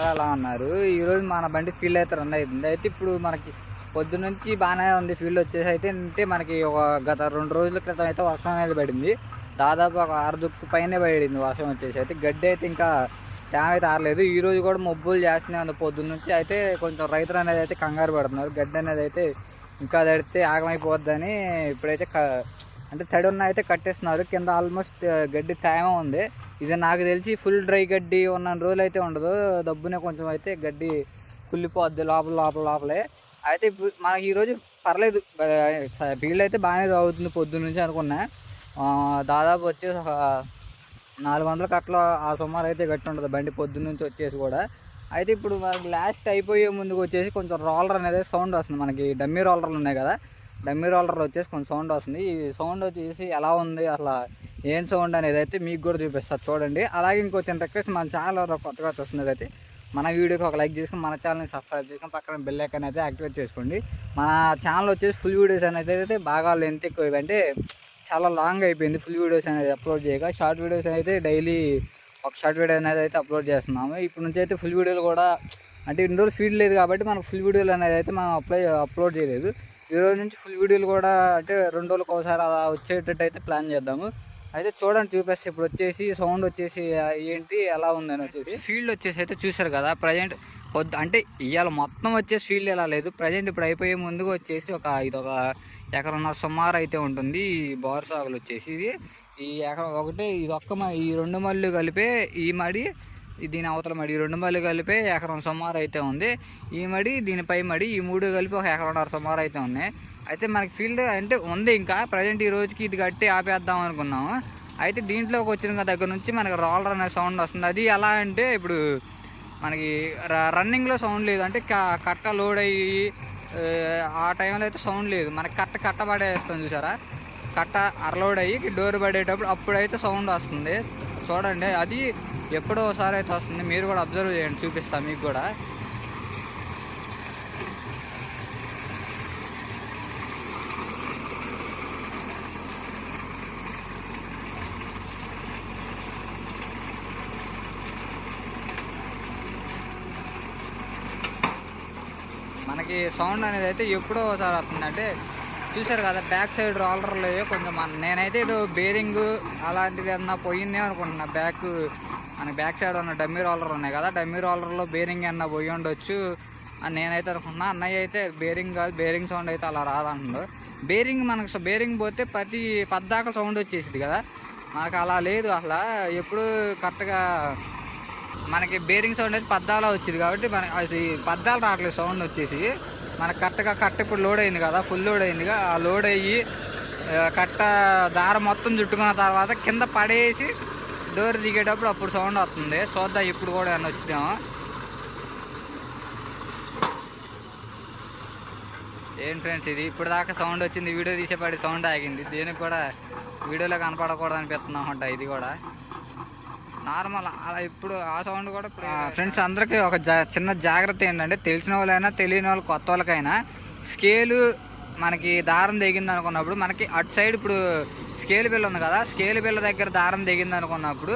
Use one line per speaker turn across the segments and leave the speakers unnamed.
అందరూ అలా ఉన్నారు. ఈరోజు మన బండి ఫీల్డ్ అయితే రన్ అవుతుంది అయితే ఇప్పుడు మనకి పొద్దునుంచి బాగానే ఉంది ఫీల్డ్ వచ్చేసి. అయితే అంటే మనకి ఒక గత రెండు రోజుల క్రితం అయితే వర్షం అనేది పడింది. దాదాపు ఒక ఆరు దుక్కు పైనే పడింది వర్షం వచ్చేసి. అయితే గడ్డి అయితే ఇంకా డ్యామ్ అయితే ఆరలేదు. ఈ రోజు కూడా మబ్బులు చేస్తూనే ఉంది పొద్దున్న అయితే కొంచెం రైతులు అనేది అయితే కంగారు పడుతున్నారు. గడ్డి అనేది అయితే ఇంకా తడితే ఆగమైపోద్దని ఇప్పుడైతే క అంటే తడి ఉన్న అయితే కట్టేస్తున్నారు. కింద ఆల్మోస్ట్ గడ్డి తేమ ఉంది. ఇది నాకు తెలిసి ఫుల్ డ్రై గడ్డి ఉన్న రోజులు అయితే ఉండదు. దబ్బునే కొంచెం అయితే గడ్డి కుళ్ళిపోద్ది లోపల లోపల లోపలే. అయితే ఇప్పుడు మనకి ఈరోజు పర్లేదు. ఫీల్డ్ అయితే బాగానే అవుతుంది పొద్దున్న నుంచి అనుకున్నా. దాదాపు వచ్చేసి ఒక నాలుగు వందల కట్ల ఆ సుమారు అయితే గట్టి ఉంటుంది బండి పొద్దున్న నుంచి వచ్చేసి కూడా. అయితే ఇప్పుడు మనకి లాస్ట్ అయిపోయే ముందుకు వచ్చేసి కొంచెం రోలర్ అనేది సౌండ్ వస్తుంది మనకి. డమ్మీ రోలర్లు ఉన్నాయి కదా. డమ్మీ రోలర్లో వచ్చేసి కొంచెం సౌండ్ వస్తుంది. ఈ సౌండ్ వచ్చేసి ఎలా ఉంది అసలు ఏం సౌండ్ అనేది అయితే మీకు కూడా చూపిస్తారు చూడండి. అలాగే ఇంకో చిన్న రిక్వెస్ట్ మన ఛానల్ కొత్తగా చూస్తున్నది అయితే మన వీడియోకి ఒక లైక్ చేసుకుని మన ఛానల్ని సబ్స్క్రైబ్ చేసుకుని పక్కన బెల్ ఐకాన్ అయితే యాక్టివేట్ చేసుకోండి. మన ఛానల్ వచ్చేసి ఫుల్ వీడియోస్ అనేది అయితే బాగా లెంత్ ఎక్కువ అంటే చాలా లాంగ్ అయిపోయింది ఫుల్ వీడియోస్ అనేది అప్లోడ్ చేయక. షార్ట్ వీడియోస్ అయితే డైలీ ఒక షార్ట్ వీడియో అనేది అయితే అప్లోడ్ చేస్తున్నాము. ఇప్పుడు నుంచి అయితే ఫుల్ వీడియోలు కూడా అంటే ఇన్ని రోజులు ఫీడ్ లేదు కాబట్టి మనకు ఫుల్ వీడియోలు అనేది అయితే మనం అప్లై అప్లోడ్ చేయలేదు. ఈ రోజు నుంచి ఫుల్ వీడియోలు కూడా అంటే రెండు రోజులకు ఒకసారి అలా వచ్చేటట్టు అయితే ప్లాన్ చేద్దాము. అయితే చూడండి చూపిస్తే. ఇప్పుడు వచ్చేసి సౌండ్ వచ్చేసి ఏంటి ఎలా ఉందని వచ్చేసి. ఫీల్డ్ వచ్చేసి అయితే చూసారు కదా ప్రజెంట్ పొద్దు అంటే ఇవాళ మొత్తం వచ్చేసి ఫీల్డ్ ఎలా లేదు. ప్రజెంట్ ఇప్పుడు అయిపోయే ముందుకు వచ్చేసి ఒక ఇది ఒక ఎకరన్నర సుమారు అయితే ఉంటుంది ఈ బోర్ సాగులు వచ్చేసి. ఇది ఈ ఎకరం ఒకటే ఇది ఒక్క ఈ రెండు మళ్ళు కలిపే ఈ మడి దీని అవతల మడి రెండు మళ్ళీ కలిపి ఎకరం సుమారు అయితే ఉంది. ఈ మడి దీనిపై మడి ఈ మూడు కలిపి ఒక ఎకరంన్నర సుమారు అయితే ఉన్నాయి. అయితే మనకి ఫీల్డ్ అంటే ఉంది ఇంకా. ప్రజెంట్ ఈ రోజుకి ఇది కట్టి ఆపేద్దాం అనుకున్నాము. అయితే దీంట్లోకి వచ్చిన దగ్గర నుంచి మనకి రోలర్ అనే సౌండ్ వస్తుంది. అది ఎలా అంటే ఇప్పుడు మనకి ర- రన్నింగ్లో సౌండ్ లేదు. అంటే కట్ట లోడ్ అయ్యి ఆ, ఆ టైంలో అయితే సౌండ్ లేదు. మనకి కట్ట కట్ట పడేస్తాం చూసారా? కట్ట అరలోడ్ అయ్యి డోర్ పడేటప్పుడు అప్పుడైతే సౌండ్ వస్తుంది. చూడండి అది ఎప్పుడో ఒకసారి అయితే వస్తుంది. మీరు కూడా అబ్జర్వ్ చేయండి చూపిస్తాను మీకు కూడా. మనకి సౌండ్ అనేది అయితే ఎప్పుడో ఒకసారి వస్తుంది. అంటే చూసారు కదా బ్యాక్ సైడ్ రోలర్లు కొంచెం నేనైతే ఏదో బేరింగ్ అలాంటిది ఏమన్నా పోయిందే అనుకుంటున్నా. బ్యాక్ మనకి బ్యాక్ సైడ్ ఉన్న డమ్మీ రోలర్ ఉన్నాయి కదా డమ్మీ రోలర్లో బేరింగ్ అన్న పోయి ఉండొచ్చు. అని నేనైతే అనుకుంటున్నా. అన్నయ్య అయితే బేరింగ్ కాదు బేరింగ్ సౌండ్ అయితే అలా రాదంటుండు బేరింగ్ మనకు బేరింగ్ పోతే ప్రతి పద్దాక సౌండ్ వచ్చేసింది కదా. మనకు అలా లేదు అసలు. ఎప్పుడు కరెక్ట్గా మనకి బేరింగ్ సౌండ్ అయితే పద్దాలో వచ్చింది కాబట్టి మన అది పద్దాలు రావట్లేదు సౌండ్ వచ్చేసి. మనకి కరెక్ట్గా కట్ట ఇప్పుడు లోడ్ అయింది కదా ఫుల్ లోడ్ అయిందిగా ఆ లోడ్ అయ్యి కట్ట దారం మొత్తం చుట్టుకున్న తర్వాత కింద పడేసి డోర్ దిగేటప్పుడు అప్పుడు సౌండ్ వస్తుంది. చూద్దాం ఇప్పుడు కూడా ఏమన్నా వచ్చిందేమో. ఏం ఫ్రెండ్స్ ఇది? ఇప్పుడు దాకా సౌండ్ వచ్చింది. వీడియో తీసేపాటి సౌండ్ ఆగింది. దీనికి కూడా వీడియోలో కనపడకూడదు అనిపిస్తుంది అనమాట ఇది కూడా. నార్మల్ అలా ఇప్పుడు ఆ సౌండ్ కూడా ఫ్రెండ్స్ అందరికీ ఒక జా- చిన్న జాగ్రత్త ఏంటంటే తెలిసిన వాళ్ళైనా తెలియని వాళ్ళు కొత్త వాళ్ళకైనా స్కేలు మనకి దారం తెగింది అనుకున్నప్పుడు మనకి అటు సైడ్ ఇప్పుడు స్కేల్ బిల్ ఉంది కదా స్కేల్ బిల్ దగ్గర దారం తెగింది అనుకున్నప్పుడు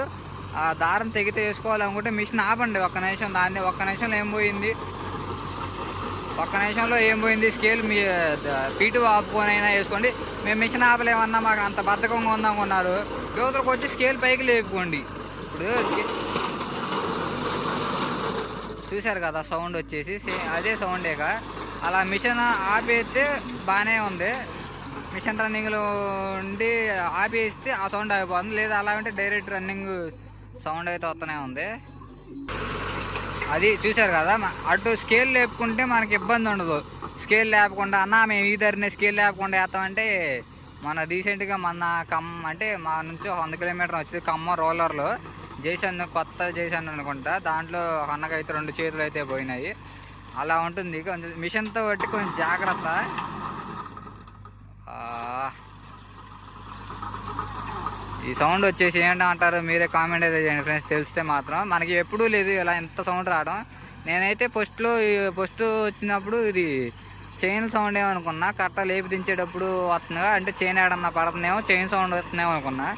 ఆ దారం తెగితే వేసుకోవాలనుకుంటే మిషన్ ఆపండి ఒక్క నిమిషం దాన్ని ఒక్క నిమిషంలో ఏం పోయింది? ఒక్క నిమిషంలో ఏం పోయింది? స్కేల్ మీ పీటు ఆపుకొనైనా వేసుకోండి. మేము మిషన్ ఆపలేమన్నా మాకు అంత బద్ధకంగా ఉందనుకున్నారు యువతలకు వచ్చి స్కేల్ పైకి లేపుకోండి. ఇప్పుడు చూశారు కదా సౌండ్ వచ్చేసి అదే సౌండేగా. అలా మిషన్ ఆపేస్తే బాగానే ఉంది. మిషన్ రన్నింగ్లో ఉండి ఆపేస్తే ఆ సౌండ్ ఆగిపోతుంది. లేదా అలా ఉంటే డైరెక్ట్ రన్నింగ్ సౌండ్ అయితే వస్తూనే ఉంది. అది చూశారు కదా అటు స్కేల్ లేపుకుంటే మనకి ఇబ్బంది ఉండదు. స్కేల్ లేపకుండా అన్న మేము ఈ ధరనే స్కేల్ లేపకుండా వేస్తామంటే మన రీసెంట్గా మన కమ్ అంటే మా నుంచి వంద కిలోమీటర్ వచ్చింది కమ్మ రోలర్లో. జేసన్ కొత్త జేసన్ అనుకుంటా. దాంట్లో అన్నకైతే రెండు చేతులు అయితే పోయినాయి. అలా ఉంటుంది. కొంచెం మిషన్తో బట్టి కొంచెం జాగ్రత్త. ఈ సౌండ్ వచ్చేసి ఏంటంటారు మీరే కామెంట్ అయితే చేయండి ఫ్రెండ్స్ తెలిస్తే మాత్రం. మనకి ఎప్పుడూ లేదు ఇలా ఎంత సౌండ్ రావడం. నేనైతే ఫస్ట్లో ఫస్ట్ వచ్చినప్పుడు ఇది చైన్ సౌండ్ ఏమనుకున్నా కట్ట లేపి దించేటప్పుడు వస్తుందిగా అంటే చైన్ ఏడన్నా పడుతుందేమో చైన్ సౌండ్ వస్తుందేమో అనుకున్నా.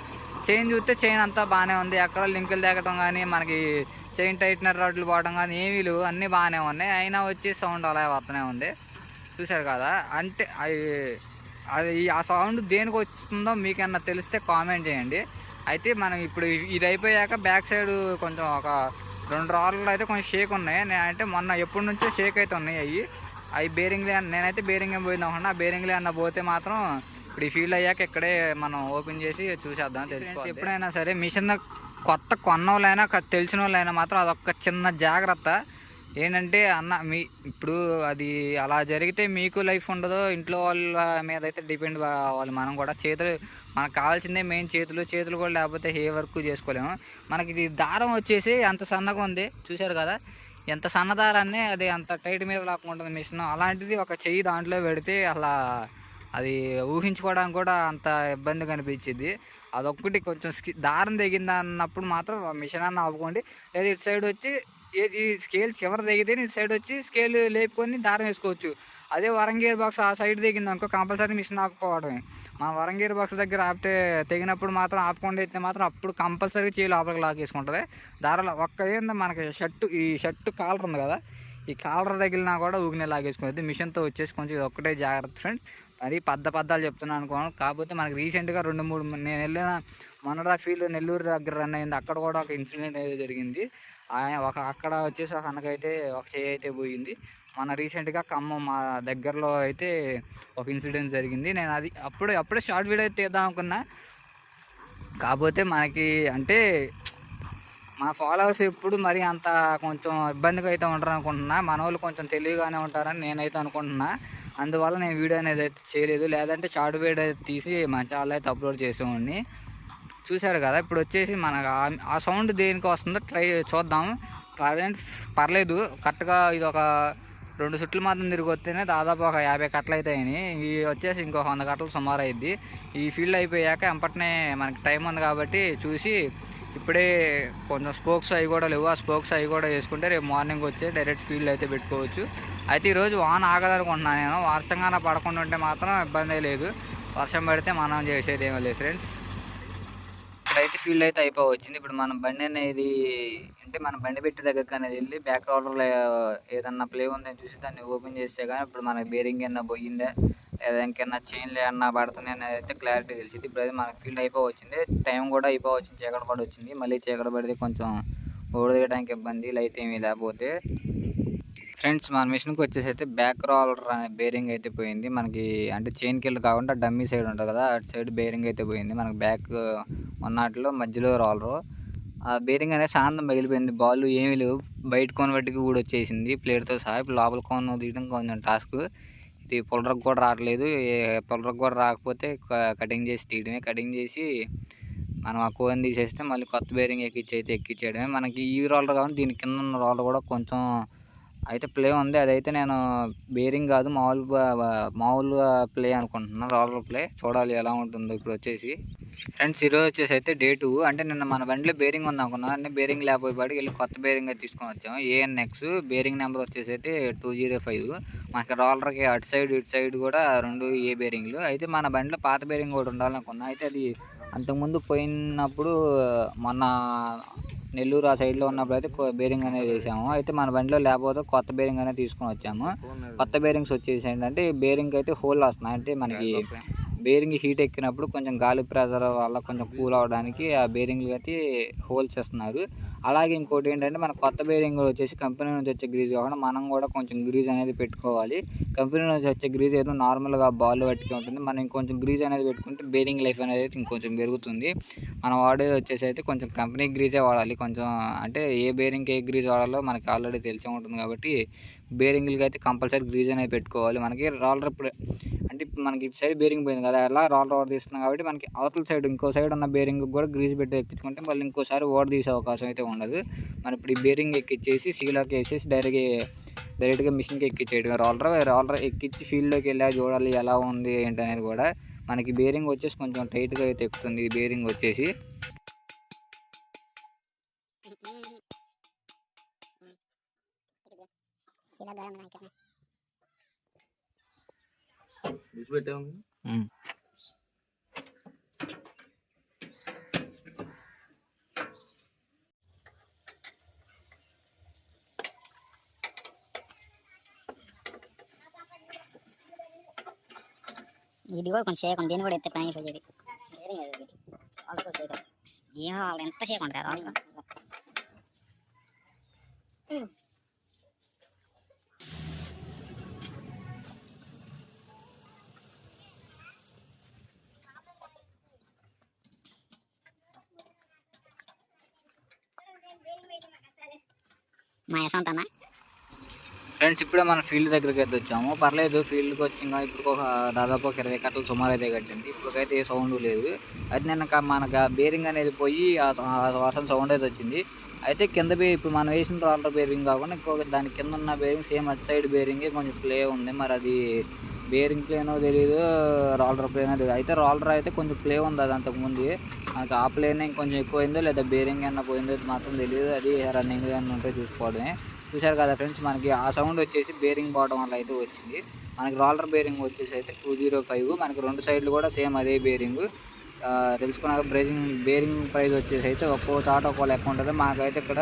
చైన్ చూస్తే చైన్ అంతా బాగానే ఉంది. ఎక్కడ లింకులు తేగటం కానీ మనకి చైన్ టైట్నర్ రాడ్లు పోవడం కానీ ఏమీ లేవు. అన్నీ బాగానే ఉన్నాయి. అయినా వచ్చి సౌండ్ అలా వస్తూనే ఉంది. చూశారు కదా? అంటే అవి అది ఆ సౌండ్ దేనికి వస్తుందో మీకన్నా తెలిస్తే కామెంట్ చేయండి. అయితే మనం ఇప్పుడు ఇది అయిపోయాక బ్యాక్ సైడ్ కొంచెం ఒక రెండు రాళ్ళు అయితే కొంచెం షేక్ ఉన్నాయి. నే- అంటే మొన్న ఎప్పటి నుంచో షేక్ అయితే ఉన్నాయి అవి అవి బేరింగ్లే అన్న- నేనైతే బేరింగ్ పోయింది అనుకున్నా ఆ బేరింగ్లే అన్న పోతే మాత్రం ఇప్పుడు ఈ ఫీల్డ్ అయ్యాక ఇక్కడే మనం ఓపెన్ చేసి చూసేద్దాం తెలిసి ఎప్పుడైనా సరే మిషన్ కొత్త కొన్న వాళ్ళైనా తెలిసిన వాళ్ళైనా మాత్రం అదొక చిన్న జాగ్రత్త. ఏంటంటే అన్న మీ ఇప్పుడు అది అలా జరిగితే మీకు లైఫ్ ఉండదు ఇంట్లో వాళ్ళ మీద అయితే డిపెండ్ అవ్వాలి మనం కూడా చేతులు మనకు కావాల్సిందే మెయిన్ చేతులు చేతులు కూడా లేకపోతే ఏ వర్క్ చేసుకోలేము. మనకి ఇది దారం వచ్చేసి అంత సన్నగా ఉంది చూశారు కదా? ఎంత సన్న దారాన్ని అది అంత టైట్ మీద లాక్కుంటుంది మిషన్. అలాంటిది ఒక చెయ్యి దాంట్లో పెడితే అలా అది ఊహించుకోవడానికి కూడా అంత ఇబ్బందిగా అనిపించింది అదొక్కటి కొంచెం స్కి- దారం తెగింది అన్నప్పుడు మాత్రం మిషన్ అన్న ఆపుకోండి. లేదా ఇటు సైడ్ వచ్చి ఈ స్కేల్ చివరి దిగితే ఇటు సైడ్ వచ్చి స్కేల్ లేపుకొని దారం వేసుకోవచ్చు. అదే వరంగీర్ బాక్స్ ఆ సైడ్ దిగింది అనుకో కంపల్సరీ మిషన్ ఆపుకోవడమే. మన వరంగీర్ బాక్స్ దగ్గర ఆపితే తెగినప్పుడు మాత్రం ఆపుకుండా అయితే మాత్రం అప్పుడు కంపల్సరీ చేయి లోపలికి లాగేసుకుంటుంది దారాలు ఒక్క ఏందో మనకి షర్టు ఈ షర్టు కాలర్ ఉంది కదా ఈ కాలర్ తగిలినా కూడా ఊగినే లాగేసుకుంటుంది మిషన్తో వచ్చేసి కొంచెం ఇది ఒక్కటే జాగ్రత్త ఫ్రెండ్స్ మరి పద్ద పద్దాలు చెప్తున్నాను అనుకోను. కాకపోతే మనకి రీసెంట్గా రెండు మూడు నేను వెళ్ళిన మొన్నడా ఫీల్డ్ నెల్లూరు దగ్గర రన్ అయింది. అక్కడ కూడా ఒక ఇన్సిడెంట్ అయితే జరిగింది. ఆయన ఒక అక్కడ వచ్చేసి ఒక అన్నకైతే ఒక చేయి అయితే పోయింది. మన రీసెంట్గా ఖమ్మం మా దగ్గరలో అయితే ఒక ఇన్సిడెంట్ జరిగింది. నేను అది అప్పుడే అప్పుడే షార్ట్ వీడియో అయితే తీద్దాం అనుకున్నా. కాకపోతే మనకి అంటే మా ఫాలోవర్స్ ఎప్పుడు మరి అంత కొంచెం ఇబ్బందిగా అయితే ఉంటారు అనుకుంటున్నా. మన వాళ్ళు కొంచెం తెలివిగానే ఉంటారని నేనైతే అనుకుంటున్నా. అందువల్ల నేను వీడియో అనేది అయితే చేయలేదు. లేదంటే షార్ట్ వీడియో తీసి మా ఛానల్ అయితే అప్లోడ్ చేసేవాడిని. చూశారు కదా ఇప్పుడు వచ్చేసి మనకు ఆ- ఆ సౌండ్ దేనికి వస్తుందో ట్రై చూద్దాం ప్రజెంట్ పర్లేదు కరెక్ట్గా ఇది ఒక రెండు చుట్లు మాత్రం తిరిగి వస్తేనే దాదాపు ఒక యాభై కట్టలు అవుతాయని ఇవి వచ్చేసి ఇంకొక వంద కట్టలు సుమారు అయింది. ఈ ఫీల్డ్ అయిపోయాక ఎంపటనే మనకి టైం ఉంది కాబట్టి చూసి ఇప్పుడే కొంచెం స్పోక్స్ అవి కూడా లేవు. ఆ స్పోక్స్ అవి కూడా వేసుకుంటే రేపు మార్నింగ్ వచ్చే డైరెక్ట్ ఫీల్డ్ అయితే పెట్టుకోవచ్చు. అయితే ఈరోజు వాన ఆగదనుకుంటున్నాను నేను. వర్షంగానే పడకుండా ఉంటే మాత్రం ఇబ్బంది లేదు. వర్షం పడితే మనం చేసేది ఏమో లేదు ఫ్రెండ్స్ ఫీల్డ్ అయితే అయిపోవచ్చింది. ఇప్పుడు మన బండి అనేది అంటే మన బండి పెట్టి దగ్గరికి అనేది వెళ్ళి బ్యాక్ ఆర్డర్లో ఏదన్నా ప్లే ఉందని చూసి దాన్ని ఓపెన్ చేస్తే కానీ ఇప్పుడు మనకి బేరింగ్ ఏమన్నా పోయిందా? లేదా ఇంకేమన్నా చైన్లు ఏమన్నా పడుతున్నాయి అనేది అయితే క్లారిటీ తెలిసింది. ఇప్పుడు అయితే మనకి ఫీల్డ్ అయిపోవచ్చింది. టైం కూడా అయిపోవచ్చింది. చీకటి పడి వచ్చింది. మళ్ళీ చీకటి పడితే కొంచెం ఓడదీయడానికి ఇబ్బంది లైట్ ఏమీ లేకపోతే. ఫ్రెండ్స్ మన మిషన్కి వచ్చేసి అయితే బ్యాక్ రోలర్ అనే బేరింగ్ అయితే పోయింది. మనకి అంటే చైన్ కిల్ కాకుండా డమ్మీ సైడ్ ఉంటుంది కదా అటు సైడ్ బేరింగ్ అయితే పోయింది. మనకి బ్యాక్ ఉన్నట్లో మధ్యలో రోలరు. ఆ బేరింగ్ అనేది శాంతం పగిలిపోయింది. బాల్ ఏమీ లేవు. బయట కోన్ బట్టికి కూడా వచ్చేసింది. ప్లేట్తో సహా ఇప్పుడు లోపల కోన్ తీయడం కొంచెం టాస్క్. ఇది పులరకు కూడా రావట్లేదు. పులరకు కూడా రాకపోతే కటింగ్ చేసి తీయడమే. కటింగ్ చేసి మనం ఆ కోన్ తీసేస్తే మళ్ళీ కొత్త బేరింగ్ ఎక్కించి అయితే ఎక్కించేయడమే మనకి ఈ రోలర్ కాబట్టి దీని కింద ఉన్న రోలర్ కూడా కొంచెం అయితే ప్లే ఉంది. అదైతే నేను బేరింగ్ కాదు మామూలు మామూలుగా ప్లే అనుకుంటున్నాను రోలర్ ప్లే. చూడాలి ఎలా ఉంటుందో ఇప్పుడు వచ్చేసి. ఫ్రెండ్స్ ఈరోజు వచ్చేసి అయితే డే టూ అంటే నిన్న మన బండిలో బేరింగ్ ఉంది అనుకున్నా. అన్ని బేరింగ్ లేకపోయేపాటికి వెళ్ళి కొత్త బేరింగ్ అయితే తీసుకొని వచ్చాము. ఏఎన్ఎక్స్ బేరింగ్ నెంబర్ వచ్చేసి అయితే టూ జీరో ఫైవ్ మనకి రోలర్కి అటు సైడ్ ఇటు సైడ్ కూడా రెండు ఏ బేరింగ్లు అయితే మన బండిలో పాత బేరింగ్ కూడా ఉండాలనుకున్నా. అయితే అది అంతకుముందు పోయినప్పుడు మొన్న నెల్లూరు ఆ సైడ్లో ఉన్నప్పుడు అయితే బేరింగ్ అనేది వేసాము అయితే మన బండిలో లేకపోతే కొత్త బేరింగ్ అనేది తీసుకొని వచ్చాము. కొత్త బేరింగ్స్ వచ్చేసి ఏంటంటే బేరింగ్ అయితే హోల్ వస్తున్నాయి. అంటే మనకి బేరింగ్ హీట్ ఎక్కినప్పుడు కొంచెం గాలి ప్రెజర్ వల్ల కొంచెం కూల్ అవడానికి ఆ బేరింగ్లు అయితే హోల్స్ చేస్తున్నారు. అలాగే ఇంకోటి ఏంటంటే మన కొత్త బేరింగ్ వచ్చేసి కంపెనీ నుంచి వచ్చే గ్రీజ్ కాకుండా మనం కూడా కొంచెం గ్రీజ్ అనేది పెట్టుకోవాలి. కంపెనీ నుంచి వచ్చే గ్రీజ్ ఏదో నార్మల్గా బాల్ పట్టుకే ఉంటుంది. మనం ఇంకొంచెం గ్రీజ్ అనేది పెట్టుకుంటే బేరింగ్ లైఫ్ అనేది అయితే ఇంకొంచెం పెరుగుతుంది. మనం వాడేది వచ్చేసి అయితే కొంచెం కంపెనీ గ్రీజే వాడాలి. కొంచెం అంటే ఏ బేరింగ్కి ఏ గ్రీజ్ వాడాలో మనకి ఆల్రెడీ తెలిసే ఉంటుంది కాబట్టి బేరింగ్లకి అయితే కంపల్సరీ గ్రీజ్ అనేది పెట్టుకోవాలి. మనకి రాలర్ అంటే ఇప్పుడు మనకి ఇటు సైడ్ బేరింగ్ పోయింది కదా అలా రాల్ ఓవర్ తీస్తున్నాం కాబట్టి మనకి అవతల సైడ్ ఇంకో సైడ్ ఉన్న బేరింగ్ కూడా గ్రీజ్ పెట్టి ఎక్కించుకుంటే మళ్ళీ ఇంకోసారి ఓవర్ తీసే అవకాశం అయితే ఉండదు. మనం ఇప్పుడు ఈ బేరింగ్ ఎక్కించేసి సీలోకి వేసేసి డైరెక్ట్గా డైరెక్ట్గా మిషన్కి ఎక్కించేయడం రాలర్ రాలర్ ఎక్కించి ఫీల్డ్లోకి వెళ్ళా చూడాలి ఎలా ఉంది ఏంటి అనేది కూడా మనకి బేరింగ్ వచ్చేసి కొంచెం టైట్గా అయితే ఎక్కుతుంది ఈ బేరింగ్ వచ్చేసి.
ఇలా గరం నాకనే
బిస్ పెట్టాము
ఇది కూడా కొంచెం చేయకుండా దీన్ని కూడా ఎత్తే పైన పోయేది ఏమో వాళ్ళు ఎంత చేయకుండా వాళ్ళు మా యశవంత్ అన్న
ఫ్రెండ్స్ ఇప్పుడే మన ఫీల్డ్ దగ్గరికి అయితే వచ్చాము. పర్లేదు ఫీల్డ్కి వచ్చిన ఇప్పుడు ఒక దాదాపు ఒక ఇరవై కట్టలు సుమారు అయితే కట్టింది. ఇప్పటికైతే ఏ సౌండ్ లేదు. అయితే నిన్న మనకు బేరింగ్ అనేది పోయి ఆ వర్షం సౌండ్ అయితే వచ్చింది. అయితే కింద బే ఇప్పుడు మనం వేసిన రోలర్ బేరింగ్ కాకుండా ఇంకొక దాని కింద ఉన్న బేరింగ్ సేమ్ అటు సైడ్ బేరింగే కొంచెం ప్లే ఉంది. మరి అది బేరింగ్ ప్లేనో తెలియదు రోలర్ ప్లేనో తెలియదు అయితే రోలర్ అయితే కొంచెం ప్లే ఉంది అది అంతకుముందు మనకి ఆ ప్లేన్ ఇంకొంచెం ఎక్కువైందో లేదా బేరింగ్ అన్న పోయిందో మాత్రం తెలియదు అది రన్నింగ్ అని ఉంటే చూసుకోవడమే. చూశారు కదా ఫ్రెండ్స్ మనకి ఆ సౌండ్ వచ్చేసి బేరింగ్ పోవడం వల్ల అయితే వచ్చింది. మనకి రోలర్ బేరింగ్ వచ్చేసి అయితే టూ జీరో ఫైవ్. మనకి రెండు సైడ్లు కూడా సేమ్ అదే బేరింగ్. తెలుసుకున్నాక బ్రేజింగ్ బేరింగ్ ప్రైస్ వచ్చేసి అయితే ఒక్కో చాట ఒక్కో లెక్క ఉంటుంది. మాకైతే ఇక్కడ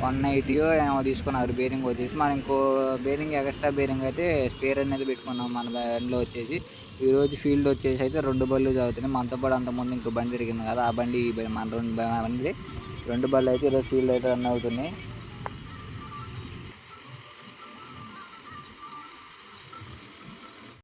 వన్ నైటీయో ఏమో తీసుకున్నారు బేరింగ్ వచ్చేసి. మనం ఇంకో బేరింగ్ ఎక్స్ట్రా బేరింగ్ అయితే స్పేర్ అనేది పెట్టుకున్నాం మన బండిలో వచ్చేసి. ఈరోజు ఫీల్డ్ వచ్చేసి అయితే రెండు బళ్ళు చదువుతున్నాయి. మనతో పాటు అంతకుముందు ఇంకో బండి తిరిగింది కదా ఆ బండి ఈ బండి మన రెండు బండి రెండు బళ్ళు అయితే ఈరోజు ఫీల్డ్ అయితే రన్ అవుతున్నాయి.